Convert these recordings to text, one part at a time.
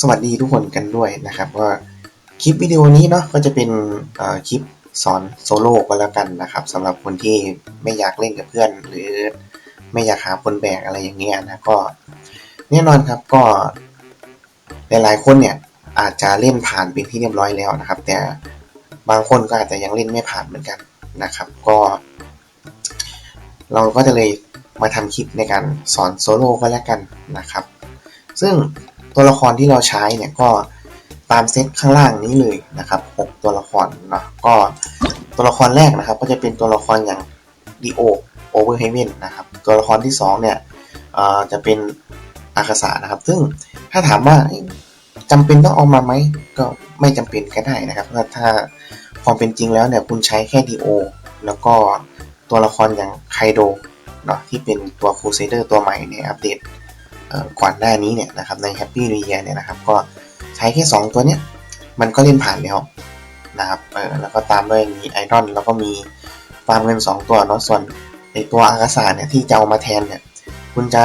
สวัสดีทุกคนกันด้วยนะครับว่าคลิปวิดีโอนี้เนาะก็จะเป็นคลิปสอนโซโล่ก็แล้วกันนะครับสำหรับคนที่ไม่อยากเล่นกับเพื่อน หรือไม่อยากหาคนแบกอะไรอย่างเงี้ยนะก็แน่นอนครับก็หลายๆคนเนี่ยอาจจะเล่นผ่านเป็นที่เรียบร้อยแล้วนะครับ แต่บางคนก็อาจจะยังเล่นไม่ผ่านเหมือนกันนะครับ ก็ เราก็จะเลยมาทำคลิปในการสอนโซโล่ก็แล้วกันนะครับ ซึ่ง ตัวละครที่เราใช้เนี่ยก็ตามเซตข้างล่างนี้เลยนะครับ 6 ตัวละครเนาะก็ตัวละครแรกนะครับ ก็จะเป็นตัวละครอย่างดีโอโอเวอร์เฮเวนนะครับตัวละครที่ 2 เนี่ยจะเป็นอากาศานะครับ ซึ่งถ้าถามว่าจำเป็นต้องเอามาไหมก็ไม่จำเป็นก็ได้นะครับถ้าถ้าความเป็นจริงแล้วเนี่ยคุณใช้แค่ดีโอแล้วก็ตัวละครอย่างไคโดเนาะที่เป็นตัวคูเซเดอร์ตัวใหม่ในอัปเดต ก่อนหน้านี้เนี่ยนะครับใน Happy New Year เนี่ยนะครับก็ใช้แค่ 2 ตัวเนี้ยมันก็เล่นผ่านแล้วนะครับเออแล้วก็ตามด้วยมีไอรอนแล้วก็มีฟาร์มเงิน 2 ตัวเนาะส่วนในตัวอากาศาเนี่ยที่จะเอามาแทนเนี่ยคุณจะ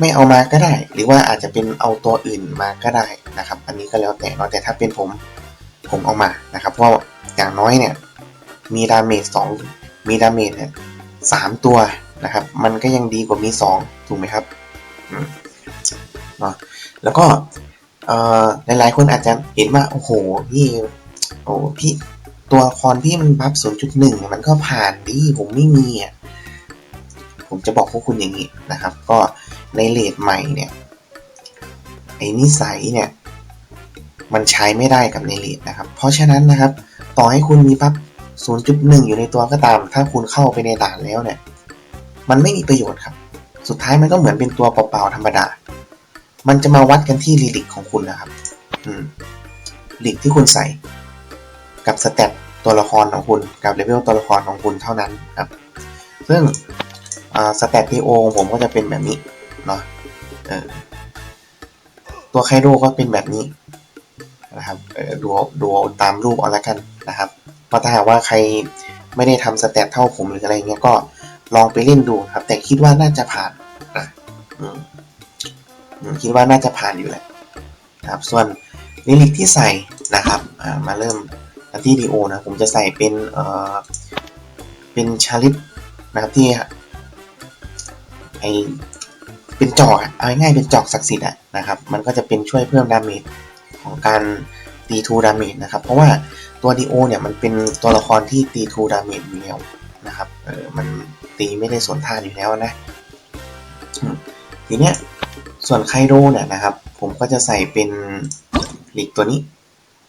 ไม่เอามาก็ได้ หรือว่าอาจจะเป็นเอาตัวอื่นมาก็ได้นะครับ อันนี้ก็แล้วแต่เนาะแต่ถ้าเป็นผมผมเอามานะครับ เพราะอย่างน้อยเนี่ยมีดาเมจสองมีดาเมจเนี่ยสามตัวนะครับ มันก็ยังดีกว่ามีสองถูกไหมครับ นาะแล้วก็หลายๆคนอาจจะเห็นว่าโอ้โหพี่โอ้พี่ตัวละครพี่มันบัฟ0.1 มันก็ผ่านดีผมไม่มีอะผมจะบอกพวกคุณอย่างนี้นะครับ ก็ในเลดใหม่เนี่ยไอ้นิสัยเนี่ยมันใช้ไม่ได้กับในเลดนะครับ เพราะฉะนั้นนะครับ ต่อให้คุณมีบัฟ0.1 อยู่ในตัวก็ตาม ถ้าคุณเข้าไปในด่านแล้วเนี่ย มันไม่มีประโยชน์ครับ สุดท้ายมันก็เหมือนเป็นตัวเปล่าๆธรรมดา มันจะมาวัดกันที่ลิลิกของคุณนะครับ อืมลิกที่คุณใส่ กับสเตตตัวละครของคุณกับเลเวลตัวละครของคุณเท่านั้นครับ ซึ่งสเตตทีโอของผมก็จะเป็นแบบนี้เนาะตัวไคโดก็เป็นแบบนี้นะครับดูดูตามรูปเอาละกันนะครับเพราะถ้าหากว่าใครไม่ได้ทำสเตตเท่าผมหรืออะไรเงี้ยก็ลองไปเล่นดูครับ แต่คิดว่าน่าจะผ่าน คิดว่าน่าจะผ่านอยู่แหละนะครับส่วนลิลิกที่ใส่นะครับมาเริ่มกันที่ดีโอนะผมจะใส่เป็นเอ่อเป็นชาลิปนะครับที่ไอเป็นจอกเอาง่ายเป็นจอกศักดิ์สิทธิ์นะครับ มันก็จะเป็นช่วยเพิ่มดาเมจของการตีทูดาเมจนะครับ เพราะว่าตัวดีโอเนี่ยมันเป็นตัวละครที่ตีทูดาเมจอยู่แล้วนะครับ เออ มันตีไม่ได้สวนทาอยู่แล้วนะ ทีเนี้ยส่วนไคโดเนี่ยนะครับ ผมก็จะใส่เป็นลิกตัวนี้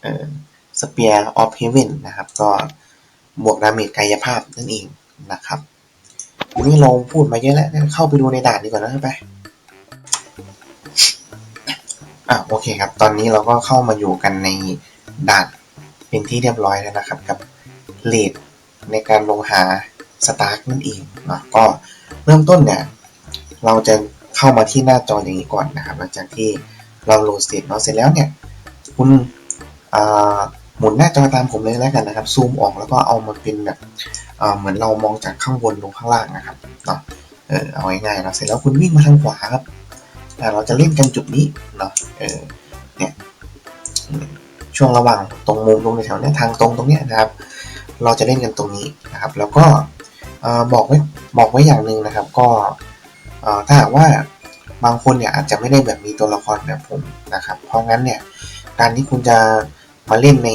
เออสเปียร์ออฟเฮเวนนะครับ ก็บวกดาเมจกายภาพนั่นเองนะครับทีนี้เราพูดมาเยอะแล้วเข้าไปดูในด่านดีกว่านะไปอะโอเคครับ ตอนนี้เราก็เข้ามาอยู่กันในด่านเป็นที่เรียบร้อยแล้วนะครับ กับเลดในการลงหาสตาร์กนั่นเองเนาะก็เริ่มต้นเนี่ย เราจะ เข้ามาที่หน้าจออย่างนี้ก่อนนะครับ หลังจากที่เราโหลดเสร็จเนาะเสร็จแล้วเนี่ยคุณหมุนหน้าจอตามผมเลยแล้วกันนะครับ ซูมออกแล้วก็เอามาเป็นแบบเหมือนเรามองจากข้างบนลงข้างล่างนะครับเนาะเออเอาง่ายๆเนาะเสร็จแล้วคุณวิ่งมาทางขวาครับเราจะเล่นกันจุดนี้เนาะเออเนี่ยช่วงระหว่างตรงมุมตรงในแถวเนี้ยทางตรงตรงเนี้ยนะครับ เราจะเล่นกันตรงนี้นะครับ แล้วก็บอกไว้บอกไว้อย่างหนึ่งนะครับ ก็ถ้าหากว่า บางคนเนี่ยอาจจะไม่ได้แบบมีตัวละครแบบผมนะครับ เพราะงั้นเนี่ยการที่คุณจะมาเล่นใน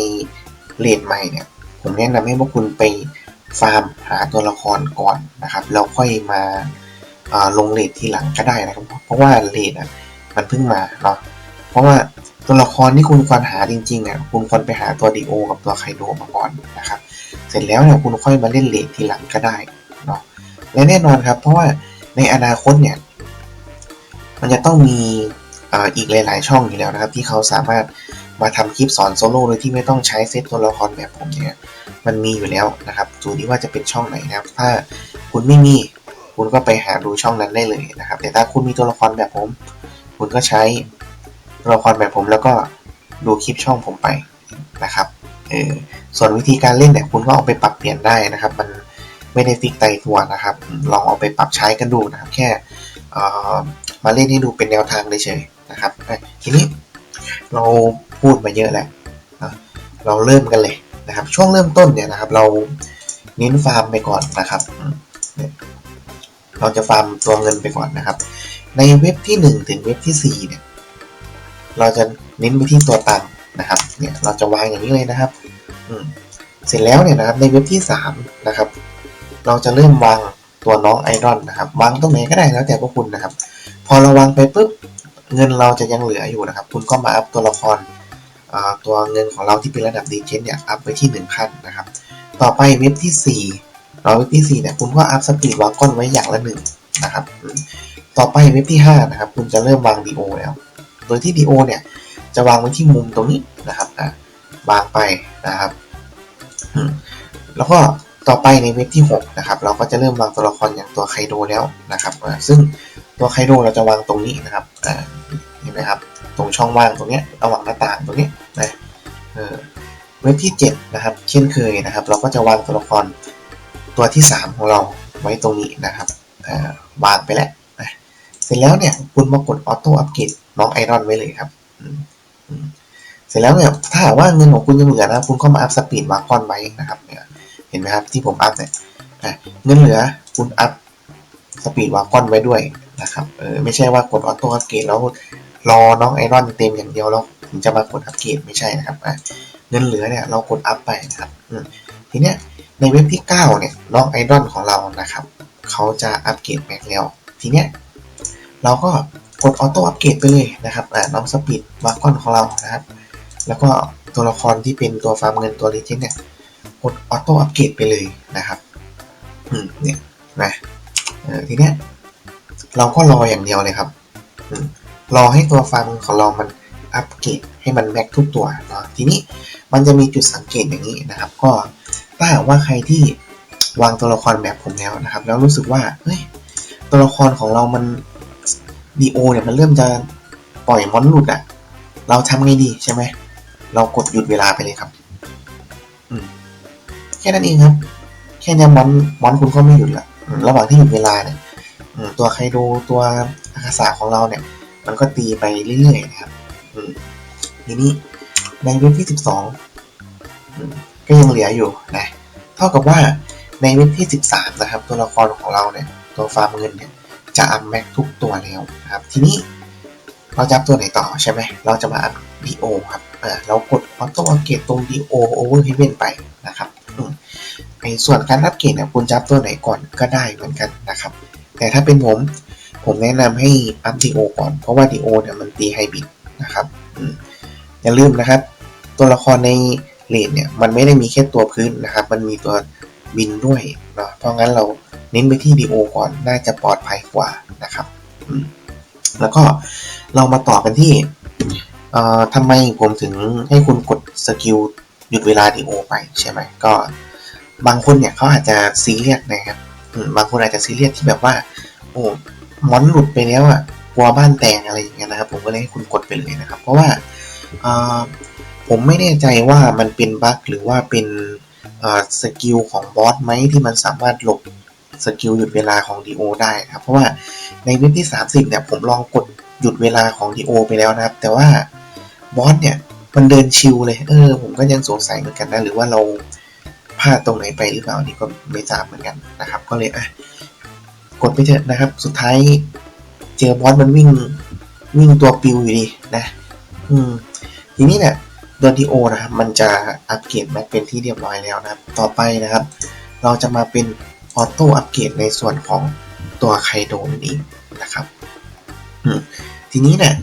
เลดใหม่เนี่ย ผมแนะนำให้พวกคุณไปฟาร์มหาตัวละครก่อนนะครับแล้วค่อยมาลงเลดทีหลังก็ได้นะครับ เพราะว่าเลดอะมันเพิ่งมาเนาะเพราะว่าตัวละครที่คุณควรหาจริงๆอะคุณควรไปหาตัวดีโอกับตัวไคโดมาก่อนนะครับ เสร็จแล้วเนี่ยคุณค่อยมาเล่นเลดทีหลังก็ได้เนาะและแน่นอนครับ เพราะว่าในอนาคตเนี่ย มันจะต้องมีอีกหลาย ๆ ช่องอยู่แล้วนะครับ ที่เขาสามารถมาทำคลิปสอนโซโล่โดยที่ไม่ต้องใช้เซตตัวละครแบบผมเนี่ยมันมีอยู่แล้วนะครับดูที่ว่าจะเป็นช่องไหนนะครับ ถ้าคุณไม่มีคุณก็ไปหาดูช่องนั้นได้เลยนะครับ แต่ถ้าคุณมีตัวละครแบบผม คุณก็ใช้ตัวละครแบบผมแล้วก็ดูคลิปช่องผมไปนะครับเออส่วนวิธีการเล่นเนี่ยคุณก็เอาไปปรับเปลี่ยนได้นะครับ มันไม่ได้ฟิกไตตัวนะครับ ลองเอาไปปรับใช้กันดูนะครับ แค่ มาเล่นให้ดูเป็นแนวทางเฉยๆนะครับ ทีนี้เราพูดมาเยอะแล้วนะเราเริ่มกันเลยนะครับ ช่วงเริ่มต้นเนี่ยนะครับ เราเน้นฟาร์มไปก่อนนะครับ เราจะฟาร์มตัวเงินไปก่อนนะครับ ในเว็บที่ 1 ถึงเว็บที่4เนี่ยเราจะเน้นไปที่ตัวตังนะครับ เนี่ยเราจะวางอย่างนี้เลยนะครับเสร็จแล้วเนี่ยนะครับในเว็บที่3นะครับ เราจะเริ่มวางตัวน้องไอรอนนะครับ วางตรงไหนก็ได้แล้วแต่พวกคุณนะครับ พอเราวางไปปุ๊บเงินเราจะยังเหลืออยู่นะครับ คุณก็มาอัพตัวละครตัวเงินของเราที่เป็นระดับดีเจนเนี่ยอัพไปที่1ขั้นนะครับ ต่อไปเว็บที่ 4 เราเว็บที่ 4 เนี่ยคุณก็อัพสปีดวางก้อนไว้อย่างละหนึ่งนะครับ ต่อไปเว็บที่ 5 นะครับ คุณจะเริ่มวางดีโอแล้ว โดยที่ดีโอเนี่ยจะวางไว้ที่มุมตรงนี้นะครับอะวางไปนะครับ แล้วก็ ต่อไปในเว็บที่ 6 นะครับ เราก็จะเริ่มวางตัวละครอย่างตัวไคโดแล้วนะครับซึ่งตัวไคโดเราจะวางตรงนี้นะครับเห็นไหมครับ ตรงช่องว่างตรงนี้ระหว่างหน้าต่างตรงนี้นะเว็บที่ 7 นะครับ เช่นเคยนะครับ เราก็จะวางตัวละครตัวที่ 3 ของเราไว้ตรงนี้นะครับวางไปแล้วเสร็จแล้วเนี่ยคุณมากดออโต้อัปเกรดน้องไอรอนไว้เลยครับเสร็จแล้วเนี่ยถ้าหากว่าเงินของคุณยังเหลือนะคุณก็มาอัพสปีดวางก้อนไว้นะครับเนี่ย ห็นไหมครับที่ผมอัพเนี่ยเงินเหลือคุณอัพสปีดวาก้อนไว้ด้วยนะครับเออไม่ใช่ว่ากดออโต้อัปเกรดแล้วรอน้องไอรอนเต็มอย่างเดียวแล้วถึงจะมากดอัปเกรดไม่ใช่นะครับอะเงินเหลือเนี่ยเรากดอัพไปนะครับทีเนี้ยในเว็บที่ 9 เนี่ยน้องไอรอนของเรานะครับเขาจะอัปเกรดแม็กแล้ว ทีเนี้ยเราก็กดออโต้อัปเกรดไปเลยนะครับน้องสปีดวากอนของเรานะครับ แล้วก็ตัวละครที่เป็นตัวฟาร์มเงินตัวลีเจนเนี่ย กดออโต้อัปเกรดไปเลยนะครับอืมเนี่ยนะทีเนี้ยเราก็รออย่างเดียวเลยครับรอให้ตัวฟังของเรามันอัปเกรดให้มันแม็กทุกตัวเนาะทีนี้มันจะมีจุดสังเกตอย่างนี้นะครับ ก็ถ้าหากว่าใครที่วางตัวละครแบบผมแล้วนะครับ แล้วรู้สึกว่าเฮ้ยตัวละครของเรามันดีโอเนี่ยมันเริ่มจะปล่อยมอนหลุดอะเราทำไงดีใช่ไหมเรากดหยุดเวลาไปเลยครับ อืม ค่นั้นเองครับ แค่นี้มอนมอนคุณก็ไม่หยุดละระหว่างที่หยุดเวลาเนี่ยตัวไคโดตัวอาคาสาของเราเนี่ย มันก็ตีไปเรื่อยๆนะครับทีนี้ในเว็บที่ 12อืมก็ยังเหลืออยู่นะเท่ากับว่าในเว็บที่ 13 นะครับ ตัวละครของเราเนี่ย ตัวฟาร์มเงินเนี่ยจะอัพแม็กทุกตัวแล้วนะครับ ทีนี้เราจะอัพตัวไหนต่อใช่ไหมเราจะมาอัพดีโอครับเรากดออโต้อัปเกรดตรงดีโอโอเวอร์เฮเวนไปนะครับ ส่วนการอัปเกรดเนี่ยคุณจะอัพตัวไหนก่อนก็ได้เหมือนกันนะครับ แต่ถ้าเป็นผม ผมแนะนำให้อัพดีโอก่อน เพราะว่าดีโอเนี่ยมันตีไฮบริดนะครับอย่าลืมนะครับ ตัวละครในเลนเนี่ยมันไม่ได้มีแค่ตัวพื้นนะครับ มันมีตัวบินด้วยเนาะเพราะงั้นเราเน้นไปที่ดีโอก่อนน่าจะปลอดภัยกว่านะครับแล้วก็เรามาต่อกันที่เอ่อทำไมผมถึงให้คุณกดสกิลหยุดเวลาดีโอไปใช่ไหมก็ บางคนเนี่ยเขาอาจจะซีเรียสนะครับบางคนอาจจะซีเรียสที่แบบว่า โอ้มอนหลุดไปแล้วอะกลัวบ้านแตกอะไรอย่างเงี้ยนะครับ ผมก็เลยให้คุณกดไปเลยนะครับ เพราะว่าผมไม่แน่ใจว่ามันเป็นบั๊กหรือว่าเป็นสกิลของบอสไหมที่มันสามารถหลบสกิลหยุดเวลาของดีโอได้ครับ เพราะว่าในเว็บที่ 30เนี่ยผมลองกดหยุดเวลาของดีโอไปแล้วนะครับ แต่ว่าบอสเนี่ยมันเดินชิวเลย เออ ผมก็ยังสงสัยเหมือนกันนะ หรือว่าเรา พลาดตรงไหนไปหรือเปล่านี่ก็ไม่ทราบเหมือนกันนะครับ ก็เลยอะกดไปเถอะนะครับ สุดท้ายเจอบอสมันวิ่งวิ่งตัวปิวอยู่ดีนะ อืม ทีนี้เนี่ยตัวดีโอนะครับมันจะอัปเกรดม็กเป็นที่เรียบร้อยแล้วนะครับ ต่อไปนะครับ เราจะมาเป็นออโต้อัปเกรดในส่วนของตัวไคโดนั่นเองนะครับทีนี้เนี่ย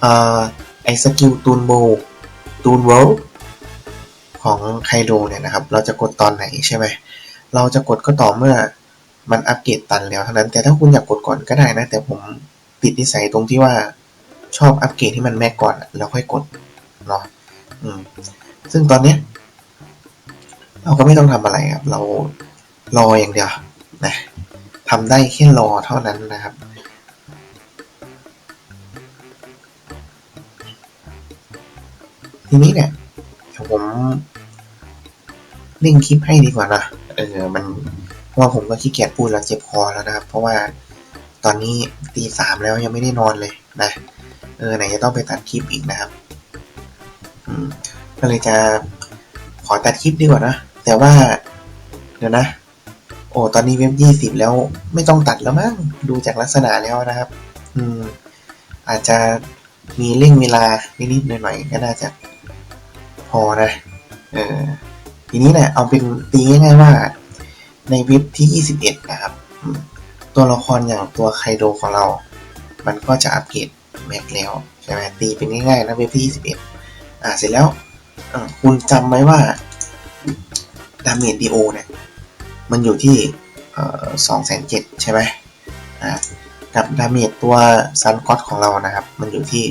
เอ่อไอสกิลตูนโบตูนเวล ของไคโดเนี่ยนะครับ เราจะกดตอนไหนใช่ไหม เราจะกดก็ต่อเมื่อมันอัปเกรดตันแล้วเท่านั้น แต่ถ้าคุณอยากกดก่อนก็ได้นะ แต่ผมติดนิสัยตรงที่ว่าชอบอัปเกรดที่มันแม็กก่อนแล้วค่อยกดเนาะอืม ซึ่งตอนเนี้ยเราก็ไม่ต้องทำอะไรครับ เรารออย่างเดียวนะทำได้แค่รอเท่านั้นนะครับทีนี้เนี่ยเดี๋ยวผม เร่งคลิปให้ดีกว่านะเออมันว่าผมก็ขี้เกียจพูดแล้วเจ็บคอแล้วนะครับ เพราะว่าตอนนี้ตีสามแล้วยังไม่ได้นอนเลยนะเออไหนจะต้องไปตัดคลิปอีกนะครับมก็เลยจะขอตัดคลิปดีกว่านะแต่ว่าเดี๋ยวนะ โอ้ตอนนี้เว็บยี่สิบแล้วไม่ต้องตัดแล้วมั้งดูจากลักษณะแล้วนะครับ อืม อาจจะมีเร่งเวลานิดๆหน่อยๆก็น่าจะพอนะ เออ ทีนี้เนี่ยเอาเป็นตีง่ายๆว่า ในเว็บที่ 21 นะครับ ตัวละครอย่างตัวไคโดของเรา มันก็จะอัปเกรดแม็กแล้วใช่ไหมตีเป็นง่ายๆนะเว็บที่ 21 อ่าเสร็จแล้วคุณจำไหมว่าดาเมจดีโอเนี่ยมันอยู่ที่สองแสนเจ็ดใช่ไหมอ่ากับดาเมจตัวซันก็อตของเรานะครับ มันอยู่ที่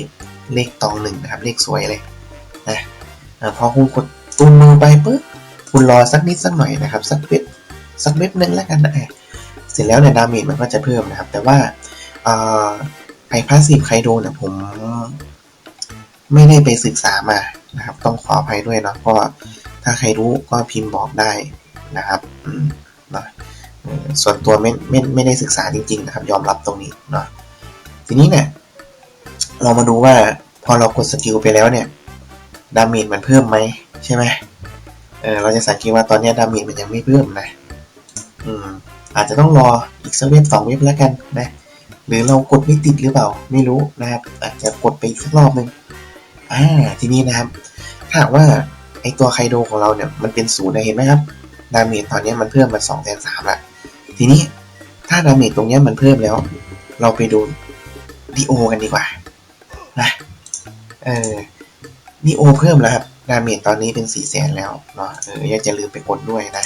เลขตองหนึ่งนะครับ เลขสวยเลยนะอ่าพอคุณกดตุนมือไปปุ๊บ คุณรอสักนิดสักหน่อยนะครับ สักเว็บสักเว็บนึงแล้วกันนะเออเสร็จแล้วเนี่ยดาเมจมันก็จะเพิ่มนะครับ แต่ว่าไอพาสซีฟไคโดเนี่ยผม ไม่ได้ไปศึกษามานะครับ ต้องขออภัยด้วยเนาะเพราะถ้าใครรู้ก็พิมพ์บอกได้นะครับนะส่วนตัวไม่ไม่ไม่ได้ศึกษาจริง ๆ นะครับ ยอมรับตรงนี้เนาะทีนี้เนี่ยเรามาดูว่าพอเรากดสกิลไปแล้วเนี่ยดาเมจมันเพิ่มไหมใช่ไหม เราจะสังเกตว่าตอนนี้ดาเมจมันยังไม่เพิ่มนะอืมอาจจะต้องรออีกสักเว็บสองเว็บแล้วกันนะหรือเรากดไม่ติดหรือเปล่าไม่รู้นะครับ อาจจะกดไปอีกสักรอบหนึ่งอ่าทีนี้นะครับ ถ้าว่าไอตัวไคโดของเราเนี่ยมันเป็นศูนย์นะเห็นไหมครับดาเมจตอนนี้มันเพิ่มมาสองแสนสามละทีนี้ถ้าดาเมจตรงนี้มันเพิ่มแล้ว เราไปดูดีโอกันดีกว่านะเออดีโอเพิ่มแล้วครับ ดาเมจตอนนี้เป็นสี่แสนแล้วเนาะเอออย่าจะลืมไปกดด้วยนะ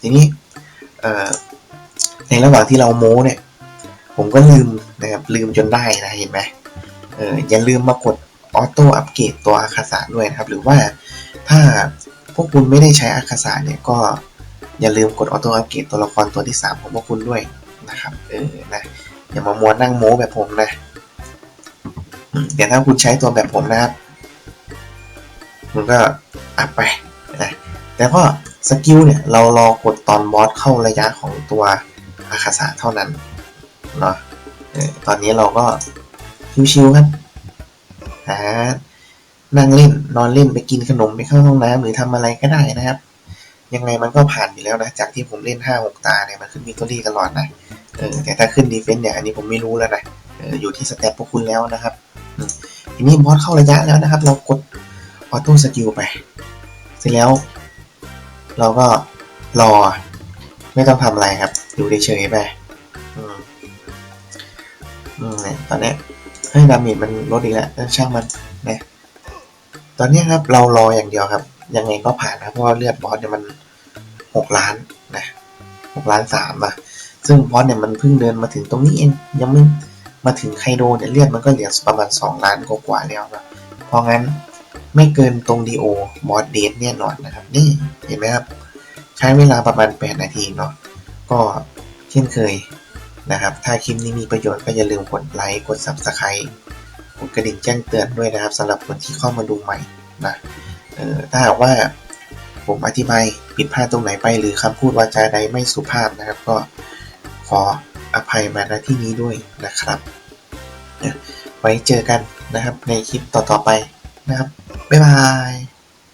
ทีนี้เอ่อในระหว่างที่เราโม้เนี่ย ผมก็ลืมนะครับลืมจนได้นะเห็นไหมเอออย่าลืมมากดออโต้อัปเกรดตัวอาคาสะด้วยนะครับ หรือว่าถ้าพวกคุณไม่ได้ใช้อาคาสะเนี่ยก็อย่าลืมกดออโต้อัปเกรดตัวละครตัวที่ 3 ของพวกคุณด้วยนะครับเออนะอย่ามามัวนั่งโม้แบบผมนะอืมเดี๋ยวถ้าคุณใช้ตัวแบบผมนะครับ มันก็อัพไปนะแต่ก็สกิลเนี่ยเรารอกดตอนบอสเข้าระยะของตัวอาคาสะเท่านั้นเนาะเออตอนนี้เราก็ชิวๆครับหานั่งเล่นนอนเล่นไปกินขนมไปเข้าห้องน้ำหรือทำอะไรก็ได้นะครับ ยังไงมันก็ผ่านอยู่แล้วนะ จากที่ผมเล่นห้าหกตาเนี่ยมันขึ้นวิกตอรี่ตลอดนะเออแต่ถ้าขึ้นดีเฟนต์เนี่ยอันนี้ผมไม่รู้แล้วนะเอออยู่ที่สเต็ปพวกคุณแล้วนะครับอืมทีนี้บอสเข้าระยะแล้วนะครับ เรากด ออโต้สกิลไป เสร็จแล้ว เราก็รอ ไม่ต้องทำอะไรครับ อยู่เฉยๆไปอืมอืมตอนนี้ให้ดาเมจมันลดอีกแล้วช่างมันนะตอนนี้ครับเรารออย่างเดียวครับ ยังไงก็ผ่านนะเพราะว่าเลือดบอสเนี่ยมันหกล้านนะหกล้านสามอะซึ่งบอสเนี่ยมันเพิ่งเดินมาถึงตรงนี้เองยังไม่มาถึงไคโดเนี่ยเลือดมันก็เหลือประมาณสองล้านกว่าแล้วนะเพราะงั้น ไม่เกินตรงดีโอบอสเดทแน่นอนนะครับ นี่เห็นไหมครับ ใช้เวลาประมาณแปดนาทีเนาะก็เช่นเคยนะครับ ถ้าคลิปนี้มีประโยชน์ก็อย่าลืมกดไลค์กด Subscribe กดกระดิ่งแจ้งเตือนด้วยนะครับสำหรับคนที่เข้ามาดูใหม่นะเออถ้าหากว่าผมอธิบายผิดพลาดตรงไหนไป หรือคำพูดวาจาใดไม่สุภาพนะครับ ก็ขออภัยมาณที่นี้ด้วยนะครับ ไว้เจอกันนะครับในคลิปต่อๆไป นะครับ บ๊ายบาย